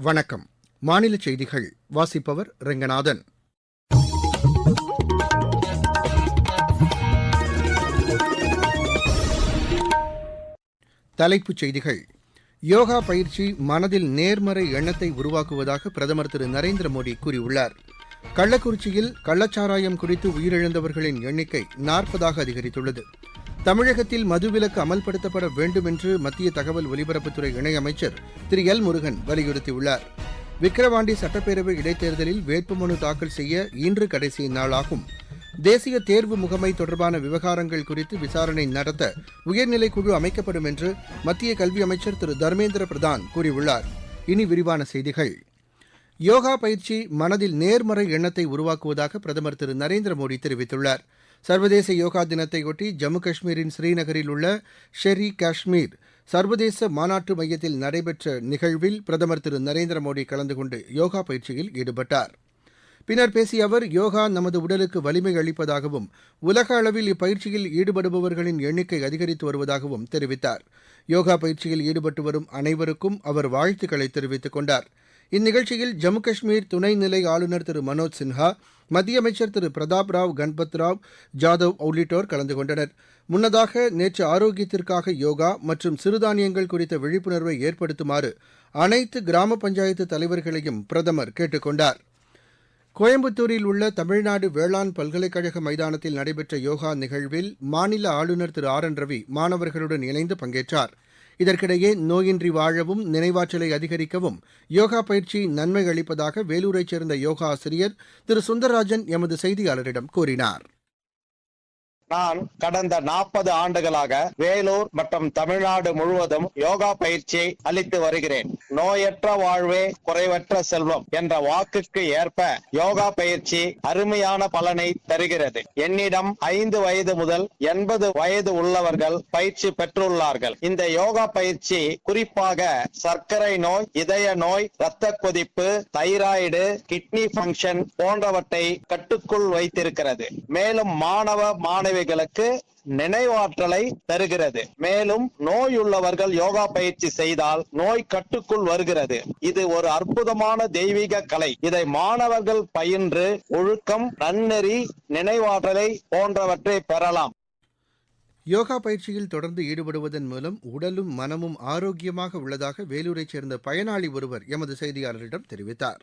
வணக்கம். மாநில செய்திகள் வாசிப்பவர் ரெங்கநாதன். தலைப்புச் செய்திகள். யோகா பயிற்சி மனதில் நேர்மறை எண்ணத்தை உருவாக்குவதாக பிரதமர் திரு நரேந்திர மோடி கூறியுள்ளார். கள்ளக்குறிச்சியில் கள்ளச்சாராயம் குறித்து உயிரிழந்தவர்களின் எண்ணிக்கை நாற்பதாக அதிகரித்துள்ளது. தமிழகத்தில் மதுவிலக்கு அமல்படுத்தப்பட வேண்டும் என்று மத்திய தகவல் ஒலிபரப்புத்துறை இணையமைச்சர் திரு எல் முருகன் வலியுறுத்தியுள்ளார். விக்கிரவாண்டி சட்டப்பேரவை இடைத்தேர்தலில் வேட்புமனு தாக்கல் செய்ய இன்று கடைசி நாளாகும். தேசிய தேர்வு முகமை தொடர்பான விவகாரங்கள் குறித்து விசாரணை நடத்த உயர்நிலை குழு அமைக்கப்படும் என்று மத்திய கல்வி அமைச்சர் திரு தர்மேந்திர பிரதான் கூறியுள்ளார். இனி விரிவான செய்திகள். யோகா பயிற்சி மனதில் நேர்மறை எண்ணத்தை உருவாக்குவதாக பிரதமர் திரு நரேந்திர மோடி தெரிவித்துள்ளார். சர்வதேச யோகா தினத்தையொட்டி ஜம்மு காஷ்மீரின் ஸ்ரீநகரில் உள்ள ஷெரி காஷ்மீர் சர்வதேச மாநாட்டு மையத்தில் நடைபெற்ற நிகழ்வில் பிரதமர் திரு நரேந்திர மோடி கலந்து கொண்டு யோகா பயிற்சியில் ஈடுபட்டார். பின்னர் பேசிய அவர் யோகா நமது உடலுக்கு வலிமை அளிப்பதாகவும் உலக அளவில் இப்பயிற்சியில் ஈடுபடுபவர்களின் எண்ணிக்கை அதிகரித்து வருவதாகவும் தெரிவித்தார். யோகா பயிற்சியில் ஈடுபட்டு வரும் அனைவருக்கும் அவர் வாழ்த்துக்களை தெரிவித்துக் கொண்டார். இந்நிகழ்ச்சியில் ஜம்மு காஷ்மீர் துணைநிலை ஆளுநர் திரு மனோஜ் சின்ஹா மத்திய அமைச்சர் திரு பிரதாப் ராவ் கன்பத் ராவ் ஜாதவ் உள்ளிட்டோர் கலந்து கொண்டனர். முன்னதாக நேற்று ஆரோக்கியத்திற்காக யோகா மற்றும் சிறுதானியங்கள் குறித்த விழிப்புணர்வை ஏற்படுத்துமாறு அனைத்து கிராம பஞ்சாயத்து தலைவர்களையும் பிரதமர் கேட்டுக் கொண்டார். கோயம்புத்தூரில் உள்ள தமிழ்நாடு வேளாண் பல்கலைக்கழக மைதானத்தில் நடைபெற்ற யோகா நிகழ்வில் மாநில ஆளுநர் திரு ஆர் என் ரவி மாணவர்களுடன் இணைந்து பங்கேற்றார். இதற்கிடையே நோயின்றி வாழவும் நினைவாற்றலை அதிகரிக்கவும் யோகா பயிற்சி நன்மை அளிப்பதாக வேலூரைச் சேர்ந்த யோகா ஆசிரியர் திரு. சுந்தரராஜன் எமது செய்தியாளரிடம் கூறினார். நான் கடந்த நாற்பது ஆண்டுகளாக வேலூர் மற்றும் தமிழ்நாடு முழுவதும் யோகா பயிற்சியை அளித்து வருகிறேன். நோயற்ற வாழ்வே குறைவற்ற செல்வம் என்ற வாக்குக்கு ஏற்ப யோகா பயிற்சி அருமையான பலனை தருகிறது. என்னிடம் ஐந்து வயது முதல் எண்பது வயது உள்ளவர்கள் பயிற்சி பெற்றுள்ளார்கள். இந்த யோகா பயிற்சி குறிப்பாக சர்க்கரை நோய் இதய நோய் இரத்த கொதிப்பு தைராய்டு கிட்னி பங்கன் போன்றவற்றை கட்டுக்குள் வைத்திருக்கிறது. மேலும் மாணவ மாணவி நோயாளிகளுக்கு நினைவாற்றலை தருகிறது. மேலும் நோய் உள்ளவர்கள் யோகா பயிற்சி செய்தால் நோய் கட்டுக்குள் வருகிறது. இது ஒரு அற்புதமான தெய்வீக கலை. இதை மாணவர்கள் பயின்று ஒழுக்கம் நன்னெறி நினைவாற்றலை போன்றவற்றை பெறலாம். யோகா பயிற்சியில் தொடர்ந்து ஈடுபடுவதன் மூலம் உடலும் மனமும் ஆரோக்கியமாக உள்ளதாக வேலூரைச் சேர்ந்த பயனாளி ஒருவர் எமது செய்தியாளரிடம் தெரிவித்தார்.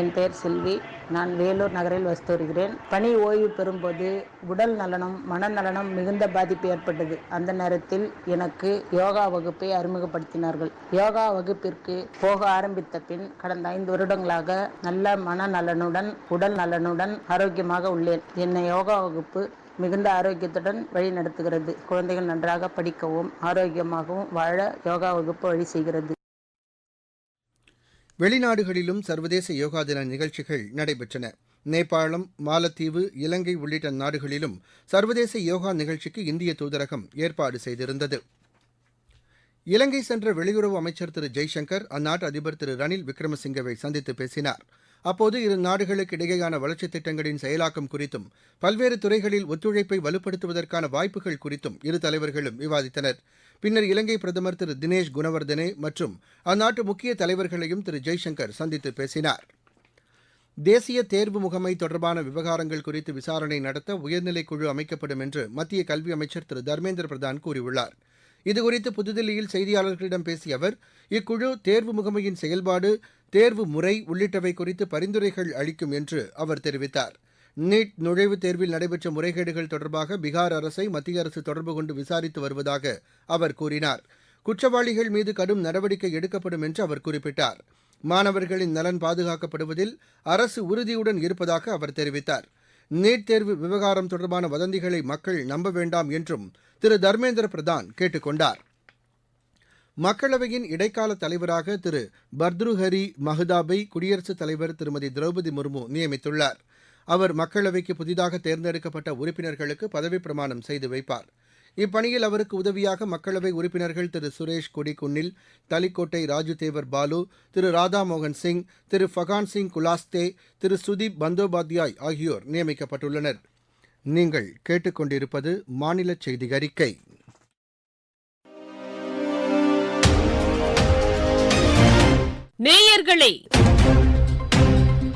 என் பெயர் செல்வி. நான் வேலூர் நகரில் வசித்து வருகிறேன். பணி ஓய்வு பெறும்போது உடல் நலனும் மனநலனும் மிகுந்த பாதிப்பு ஏற்பட்டது. அந்த நேரத்தில் எனக்கு யோகா வகுப்பை அறிமுகப்படுத்தினார்கள். யோகா வகுப்பிற்கு போக ஆரம்பித்த பின் கடந்த ஐந்து வருடங்களாக நல்ல மனநலனுடன் உடல் நலனுடன் ஆரோக்கியமாக உள்ளேன். என்னை யோகா வகுப்பு மிகுந்த ஆரோக்கியத்துடன் வழி நடத்துகிறது குழந்தைகள் நன்றாக படிக்கவும் ஆரோக்கியமாகவும் வாழ யோகா வகுப்பு வழி செய்கிறது. வெளிநாடுகளிலும் சர்வதேச யோகா தின நிகழ்ச்சிகள் நடைபெற்றன. நேபாளம் மாலத்தீவு இலங்கை உள்ளிட்ட நாடுகளிலும் சர்வதேச யோகா நிகழ்ச்சிக்கு இந்திய தூதரகம் ஏற்பாடு செய்திருந்தது. இலங்கை சென்ற வெளியுறவு அமைச்சர் திரு ஜெய்சங்கர் அந்நாட்டு அதிபர் திரு ரணில் விக்ரமசிங்கவை சந்தித்து பேசினார். அப்போது இரு நாடுகளுக்கு இடையேயான வளர்ச்சித் திட்டங்களின் செயலாக்கம் குறித்தும் பல்வேறு துறைகளில் ஒத்துழைப்பை வலுப்படுத்துவதற்கான வாய்ப்புகள் குறித்தும் இரு தலைவர்களும் விவாதித்தனர். பின்னர் இலங்கை பிரதமர் திரு தினேஷ் குணவர்தனே மற்றும் அந்நாட்டு முக்கிய தலைவர்களையும் திரு ஜெய்சங்கர் சந்தித்து பேசினார். தேசிய தேர்வு முகமை தொடர்பான விவகாரங்கள் குறித்து விசாரணை நடத்த உயர்நிலைக்குழு அமைக்கப்படும் என்று மத்திய கல்வி அமைச்சர் திரு தர்மேந்திர பிரதான் கூறியுள்ளார். இதுகுறித்து புதுதில்லியில் செய்தியாளர்களிடம் பேசிய அவர் இக்குழு தேர்வு முகமையின் செயல்பாடு தேர்வு முறை உள்ளிட்டவை குறித்து பரிந்துரைகள் அளிக்கும் என்று அவர் தெரிவித்தார். நீட் நுழைவுத் தேர்வில் நடைபெற்ற முறைகேடுகள் தொடர்பாக பீகார் அரசை மத்திய அரசு தொடர்பு கொண்டு விசாரித்து வருவதாக அவர் கூறினார். குற்றவாளிகள் மீது கடும் நடவடிக்கை எடுக்கப்படும் என்று அவர் குறிப்பிட்டார். மாணவர்களின் நலன் பாதுகாக்கப்படுவதில் அரசு உறுதியுடன் இருப்பதாக அவர் தெரிவித்தார். நீட் தேர்வு விவகாரம் தொடர்பான வதந்திகளை மக்கள் நம்ப வேண்டாம் என்றும் திரு. தர்மேந்திர பிரதான் கேட்டுக் கொண்டார். மக்களவையின் இடைக்கால தலைவராக திரு. பர்துருஹரி மஹதாபை குடியரசுத் தலைவர் திருமதி திரௌபதி முர்மு நியமித்துள்ளார். அவர் மக்களவைக்கு புதிதாக தேர்ந்தெடுக்கப்பட்ட உறுப்பினர்களுக்கு பதவிப்பிரமாணம் செய்து வைப்பார். இப்பணியில் அவருக்கு உதவியாக மக்களவை உறுப்பினர்கள் திரு சுரேஷ் கொடிக்குன்னில் தலிக்கோட்டை ராஜுதேவர் பாலு திரு ராதாமோகன் சிங் திரு ஃபகான் சிங் குலாஸ்தே திரு சுதீப் பந்தோபாத்யாய் ஆகியோர் நியமிக்கப்பட்டுள்ளனர். நீங்கள் கேட்டுக்கொண்டிருப்பது மாநில செய்தி அறிக்கை. நேயர்களே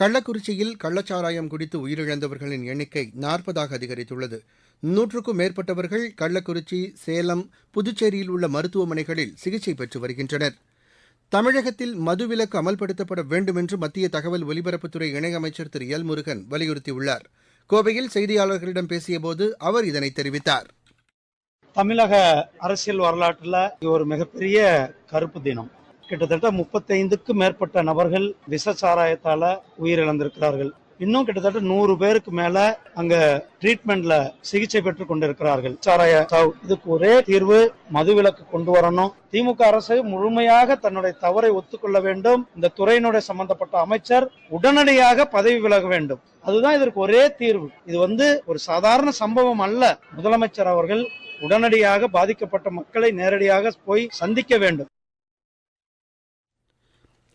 கள்ளக்குறிச்சியில் கள்ளச்சாராயம் குடித்து உயிரிழந்தவர்களின் எண்ணிக்கை நாற்பதாக அதிகரித்துள்ளது. நூற்றுக்கும் மேற்பட்டவர்கள் கள்ளக்குறிச்சி சேலம் புதுச்சேரியில் உள்ள மருத்துவமனைகளில் சிகிச்சை பெற்று வருகின்றனர். தமிழகத்தில் மதுவிலக்கு அமல்படுத்தப்பட வேண்டும் என்று மத்திய தகவல் ஒலிபரப்புத்துறை இணையமைச்சர் திரு. எல். முருகன் வலியுறுத்தியுள்ளார். கோவையில் செய்தியாளர்களிடம் பேசியபோது அவர் இதனை தெரிவித்தார். தமிழக அரசியல் வரலாற்றில் ஒரு மிகப்பெரிய கருப்பு தினம். கிட்டத்தட்ட முப்பத்தைந்துக்கு மேற்பட்ட நபர்கள் விஷ சாராயத்தால உயிரிழந்திருக்கிறார்கள். இன்னும் கிட்டத்தட்ட நூறு பேருக்கு மேல அங்க ட்ரீட்மெண்ட்ல சிகிச்சை பெற்றுக் கொண்டிருக்கிறார்கள். சாராய சாவு. இதுக்கு ஒரே தீர்வு மதுவிலக்கு கொண்டு வரணும். திமுக அரசு முழுமையாக தன்னுடைய தவறை ஒத்துக்கொள்ள வேண்டும். இந்த துறையினுடைய சம்பந்தப்பட்ட அமைச்சர் உடனடியாக பதவி விலக வேண்டும். அதுதான் இதற்கு ஒரே தீர்வு. இது வந்து ஒரு சாதாரண சம்பவம் அல்ல. முதலமைச்சர் அவர்கள் உடனடியாக பாதிக்கப்பட்ட மக்களை நேரடியாக போய் சந்திக்க வேண்டும்.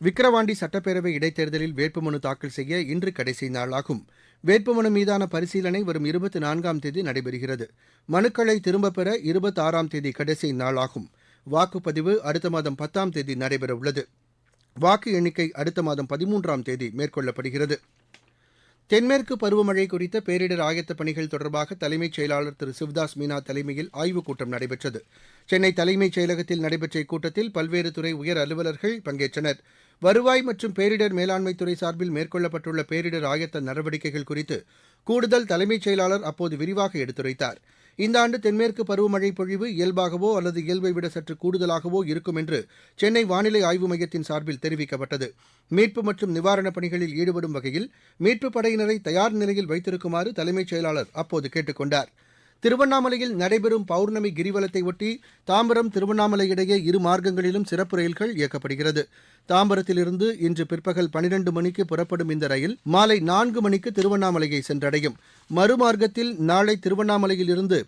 விக்கிரவாண்டி சட்டப்பேரவை இடைத்தேர்தலில் வேட்புமனு தாக்கல் செய்ய இன்று கடைசி நாளாகும். வேட்புமனு மீதான பரிசீலனை வரும் இருபத்தி நான்காம் தேதி நடைபெறுகிறது. மனுக்களை திரும்பப் பெற இருபத்தாறாம் தேதி கடைசி நாளாகும். வாக்குப்பதிவு அடுத்த மாதம் பத்தாம் தேதி நடைபெறவுள்ளது வாக்கு எண்ணிக்கை அடுத்த மாதம் பதிமூன்றாம் தேதி மேற்கொள்ளப்படுகிறது. தென்மேற்கு பருவமழை குறித்த பேரிடர் ஆயத்த பணிகள் தொடர்பாக தலைமைச் செயலாளர் திரு. சிவதாஸ் மீனா தலைமையில் ஆய்வுக் கூட்டம் நடைபெற்றது. சென்னை தலைமைச் செயலகத்தில் நடைபெற்ற இக்கூட்டத்தில் பல்வேறு துறை உயர் அலுவலர்கள் பங்கேற்றனர். வருவாய் மற்றும் பேரிடர் மேலாண்மைத் துறை சார்பில் மேற்கொள்ளப்பட்டுள்ள பேரிடர் ஆயத்த நடவடிக்கைகள் குறித்து கூடுதல் தலைமைச் செயலாளர் அப்போது விரிவாக எடுத்துரைத்தார். இந்த ஆண்டு தென்மேற்கு பருவமழை பொழிவு இயல்பாகவோ அல்லது இயல்பை விட சற்று கூடுதலாகவோ இருக்கும் என்று சென்னை வானிலை ஆய்வு மையத்தின் சார்பில் தெரிவிக்கப்பட்டது. மீட்பு மற்றும் நிவாரணப் பணிகளில் ஈடுபடும் வகையில் மீட்புப் படையினரை தயார் நிலையில் வைத்திருக்குமாறு தலைமைச் செயலாளர் அப்போது கேட்டுக் கொண்டாா் திருவண்ணாமலையில் நடைபெறும் பௌர்ணமி கிரிவலத்தை ஒட்டி தாம்பரம் திருவண்ணாமலை இடையே இரு மார்க்கங்களிலும் சிறப்பு ரயில்கள் இயக்கப்படுகிறது. தாம்பரத்திலிருந்து இன்று பிற்பகல் பனிரெண்டு மணிக்கு புறப்படும் இந்த ரயில் மாலை நான்கு மணிக்கு திருவண்ணாமலையை சென்றடையும். மறுமார்க்கத்தில் நாளை திருவண்ணாமலையிலிருந்து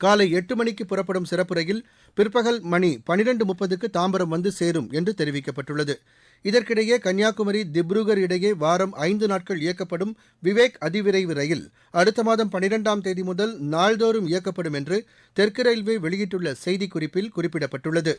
காலை எட்டு மணிக்கு புறப்படும் சிறப்பு ரயில் பிற்பகல் மணி பனிரெண்டு முப்பதுக்கு தாம்பரம் வந்து சேரும் என்று தெரிவிக்கப்பட்டுள்ளது. இதற்கிடையே கன்னியாகுமரி திப்ருகர் இடையே வாரம் ஐந்து நாட்கள் இயக்கப்படும் விவேக் அதிவிரைவு ரயில் அடுத்த மாதம் பனிரெண்டாம் தேதி முதல் நாள்தோறும் இயக்கப்படும் என்று தெற்கு ரயில்வே வெளியிட்டுள்ள செய்திக்குறிப்பில் குறிப்பிடப்பட்டுள்ளது.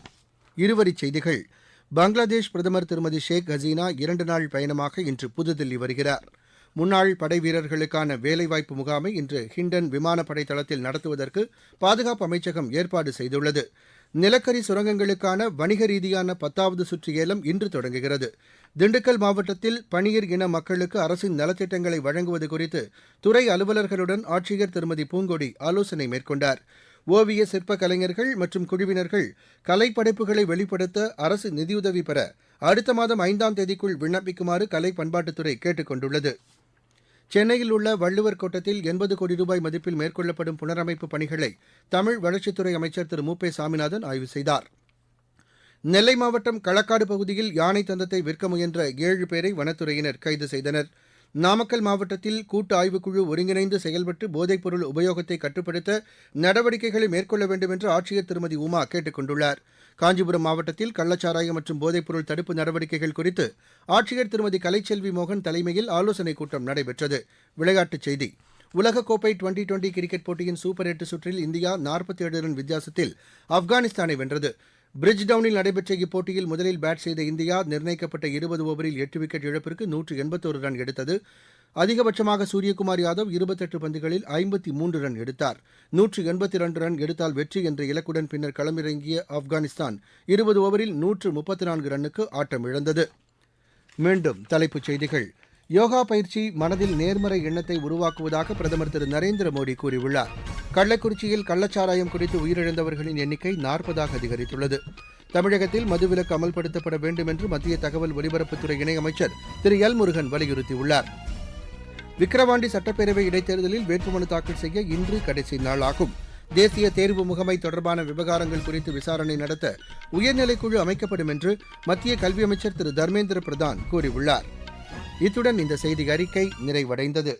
இருவரிச் செய்திகள். பங்களாதேஷ் பிரதமர் திருமதி ஷேக் ஹசீனா இரண்டு நாள் பயணமாக இன்று புதுதில்லி வருகிறார். முன்னாள் படை வீரர்களுக்கான வேலைவாய்ப்பு முகாமை இன்று ஹிண்டன் விமானப்படை தளத்தில் நடத்துவதற்கு பாதுகாப்பு அமைச்சகம் ஏற்பாடு செய்துள்ளது. நிலக்கரி சுரங்கங்களுக்கான வணிக ரீதியான பத்தாவது சுற்று ஏலம் இன்று தொடங்குகிறது. திண்டுக்கல் மாவட்டத்தில் பணியர் இன மக்களுக்கு அரசின் நலத்திட்டங்களை வழங்குவது குறித்து துறை அலுவலர்களுடன் ஆட்சியர் திருமதி பூங்கொடி ஆலோசனை மேற்கொண்டார். ஓவிய சிற்ப கலைஞர்கள் மற்றும் குழுவினர்கள் கலைப்படைப்புகளை வெளிப்படுத்த அரசு நிதியுதவி பெற அடுத்த மாதம் ஐந்தாம் தேதிக்குள் விண்ணப்பிக்குமாறு கலை பண்பாட்டுத்துறை கேட்டுக் கொண்டுள்ளது. சென்னையில் உள்ள வள்ளுவர் கோட்டத்தில் எண்பது கோடி ரூபாய் மதிப்பில் மேற்கொள்ளப்படும் புனரமைப்பு பணிகளை தமிழ் வளர்ச்சித்துறை அமைச்சர் திரு. மு. பே. சாமிநாதன் ஆய்வு செய்தார். நெல்லை மாவட்டம் களக்காடு பகுதியில் யானை தந்தத்தை விற்க முயன்ற ஏழு பேரை வனத்துறையினர் கைது செய்தனர். நாமக்கல் மாவட்டத்தில் கூட்டு ஆய்வுக்குழு ஒருங்கிணைந்து செயல்பட்டு போதைப்பொருள் உபயோகத்தை கட்டுப்படுத்த நடவடிக்கைகளை மேற்கொள்ள வேண்டும் என்று ஆட்சியர் திருமதி உமா கேட்டுக் கொண்டுள்ளார் காஞ்சிபுரம் மாவட்டத்தில் கள்ளச்சாராயம் மற்றும் போதைப்பொருள் தடுப்பு நடவடிக்கைகள் குறித்து ஆட்சியர் திருமதி கலைச்செல்வி மோகன் தலைமையில் ஆலோசனைக் கூட்டம் நடைபெற்றது. விளையாட்டுச் செய்தி. உலகக்கோப்பை டுவெண்டி டுவெண்டி கிரிக்கெட் போட்டியின் சூப்பர் எட்டு சுற்றில் இந்தியா நாற்பத்தி ஏழு ரன் வித்தியாசத்தில் ஆப்கானிஸ்தானை வென்றது. பிரிட்ஜ் டவுனில் நடைபெற்ற இப்போட்டியில் முதலில் பேட் செய்த இந்தியா நிர்ணயிக்கப்பட்ட இருபது ஓவரில் எட்டு விக்கெட் இழப்பிற்கு நூற்று எண்பத்தோரு ரன் எடுத்தது. அதிகபட்சமாக சூரியகுமார் யாதவ் இருபத்தெட்டு பந்துகளில் ஐம்பத்தி மூன்று ரன் எடுத்தார். நூற்று எண்பத்தி இரண்டு ரன் எடுத்தால் வெற்றி என்ற இலக்குடன் பின்னர் களமிறங்கிய ஆப்கானிஸ்தான் இருபது ஓவரில் நூற்று முப்பத்தி நான்கு ரன்னுக்கு ஆட்டம் இழந்தது. மீண்டும் தலைப்புச் செய்திகள். யோகா பயிற்சி மனதில் நேர்மறை எண்ணத்தை உருவாக்குவதாக பிரதமர் திரு நரேந்திர மோடி கூறியுள்ளார். கள்ளக்குறிச்சியில் கள்ளச்சாராயம் குறித்து உயிரிழந்தவர்களின் எண்ணிக்கை நாற்பதாக அதிகரித்துள்ளது. தமிழகத்தில் மதுவிலக்கு அமல்படுத்தப்பட வேண்டும் என்று மத்திய தகவல் ஒலிபரப்புத்துறை இணையமைச்சர் திரு எல் முருகன் வலியுறுத்தியுள்ளார். விக்கிரவாண்டி சட்டப்பேரவை இடைத்தேர்தலில் வேட்புமனு தாக்கல் செய்ய இன்று கடைசி நாளாகும். தேசிய தேர்வு முகமை தொடர்பான விவகாரங்கள் குறித்து விசாரணை நடத்த உயர்நிலைக்குழு அமைக்கப்படும் என்று மத்திய கல்வி அமைச்சர் திரு தர்மேந்திர பிரதான் கூறியுள்ளார். இத்துடன் இந்த செய்தி அறிக்கை நிறைவடைந்தது.